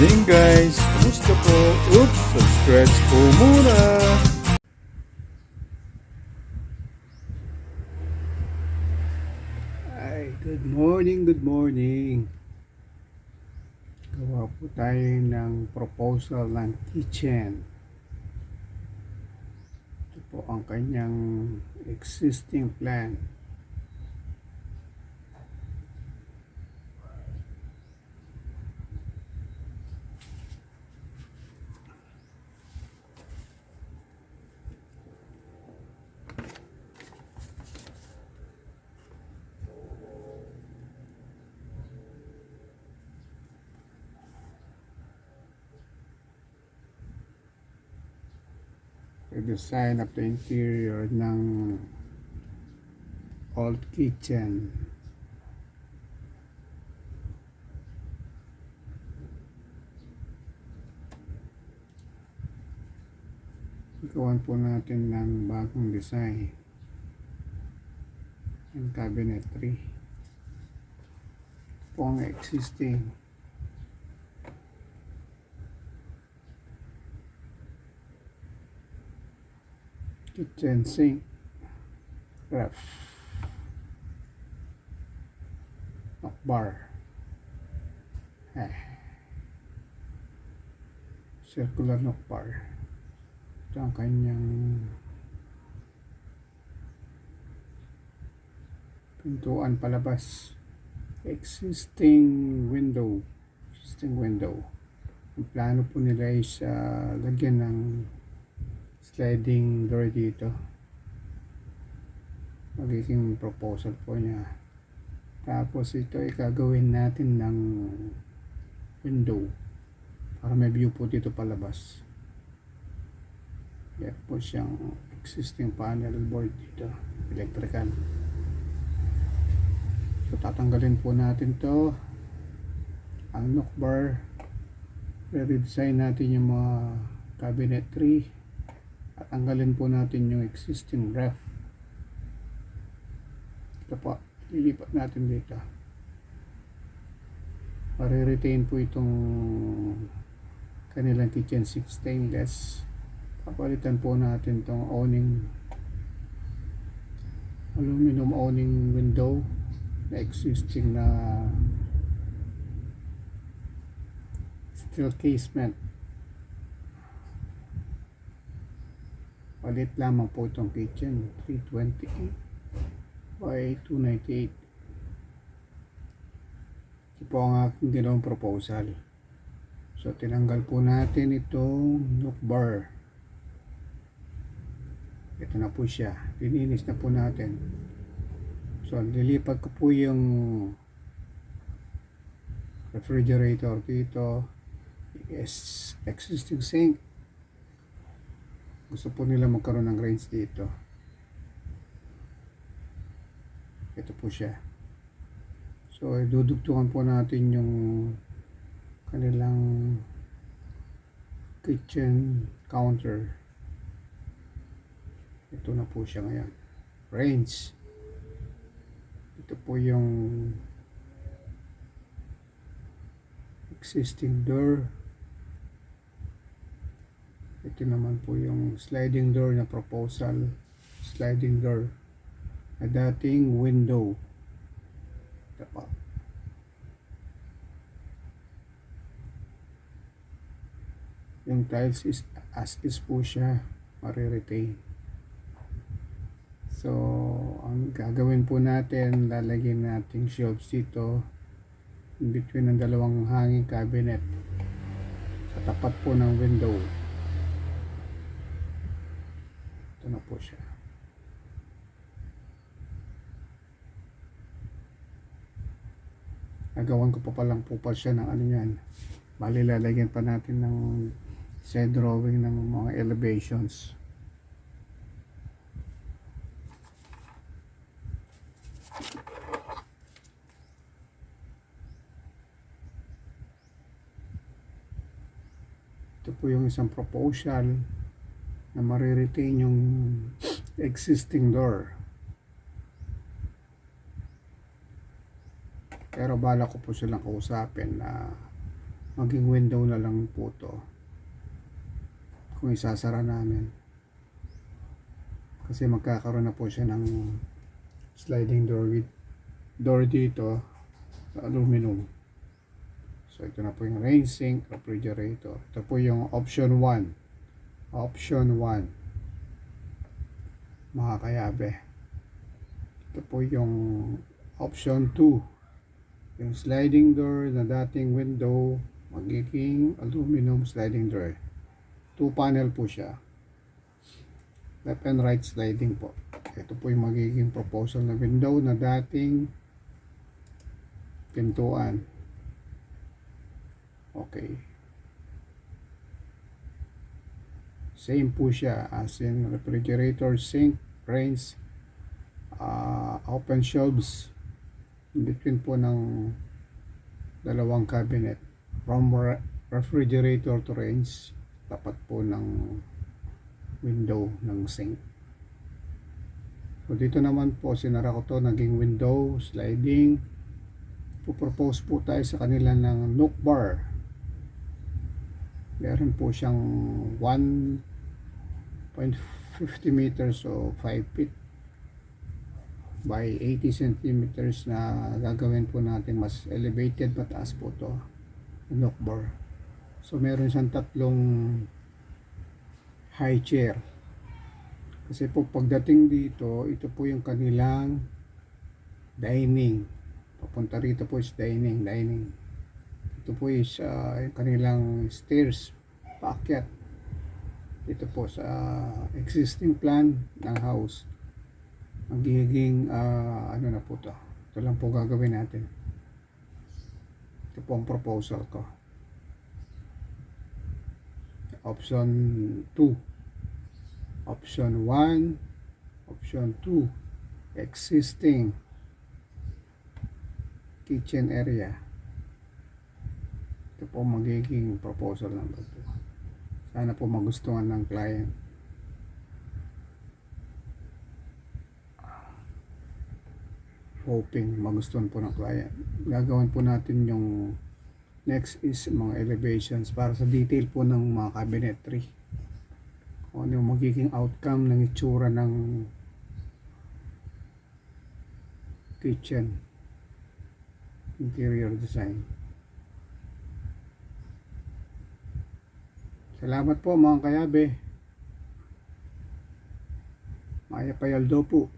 morning guys! Kumusta po? Oops! Subscribe po muna! Ay, good morning, good morning! Gawa po tayo ng proposal ng kitchen. Ito po ang kanyang existing plan. Design of the interior ng old kitchen. Gawan po natin ng bagong design ng cabinetry. Po ang existing. Kitchen sink ref. Knock bar. Eh. circular knock bar. Ito ang kanyang pintuan palabas. Existing window. Existing window. Ang plano po nila is uh, lagyan ng sliding door dito. Magiging proposal po niya. Tapos ito ay gagawin natin ng window para may view po dito palabas. Yan po siyang existing panel board dito electrical. So tatanggalin po natin to. Ang knock bar re-redesign natin yung mga cabinetry at tanggalin po natin yung existing ref. Ito po lilipat natin dito. Pare-retain po itong kanilang kitchen sink stainless. Papalitan po natin itong awning. Aluminum awning window na existing na steel casement Palit lamang po itong kitchen. 328 by 298. Ito po ang aking ginawang proposal. So, tinanggal po natin itong nook bar. Ito na po siya. Lininis na po natin. So, lilipat ko po yung refrigerator dito. Yes, existing sink gusto po nila magkaroon ng range dito. Ito po siya. So dudugtungan po natin yung kanilang kitchen counter. Ito na po siya ngayon. Range ito po yung existing door ito naman po yung sliding door na proposal. Sliding door na dating window. Ito po. Yung tiles is as is po siya mariretain. So, ang gagawin po natin, lalagyan natin shelves dito in between ng dalawang hanging cabinet sa tapat po ng window. Ito na po siya. Nagawan ko pa palang pupal siya ng ano yan. Bali lalagyan pa natin ng side drawing ng mga elevations. Ito po yung isang proposal na mariretain yung existing door. Pero bala ko po silang kausapin na maging window na lang po to. Kung isasara namin. Kasi magkakaroon na po siya ng sliding door with door dito aluminum. So ito na po yung rain sink refrigerator. Ito po yung option 1 option 1 mga kayabe. Ito po yung option 2 yung sliding door na dating window magiging aluminum sliding door. Two panel po siya. Left and right sliding po. Ito po yung magiging proposal na window na dating pintuan. Okay same po siya as in refrigerator sink range uh, open shelves in between po ng dalawang cabinet. From re- refrigerator to range tapat po ng window ng sink. So dito naman po sinara ko to naging window sliding. Propose po tayo sa kanila ng nook bar meron po siyang 1.50 meters o 5 feet by 80 centimeters na gagawin po natin. Mas elevated mataas po to nook bar so meron siyang tatlong high chair. Kasi po pagdating dito ito po yung kanilang dining. Papunta rito po is dining dining ito po is ah, yung kanilang stairs paakyat. Dito po sa existing plan ng house. Magiging ah, ano na po to. Ito lang po gagawin natin. Ito po ang proposal ko. Option 2 option 1 option 2 existing kitchen area. ito po magiging proposal number 2 sana po magustuhan ng client. Hoping magustuhan po ng client. Gagawin po natin yung next is mga elevations para sa detail po ng mga cabinetry. Kung ano yung magiging outcome ng itsura ng kitchen interior design salamat po mga kayabe. Maya Payaldo po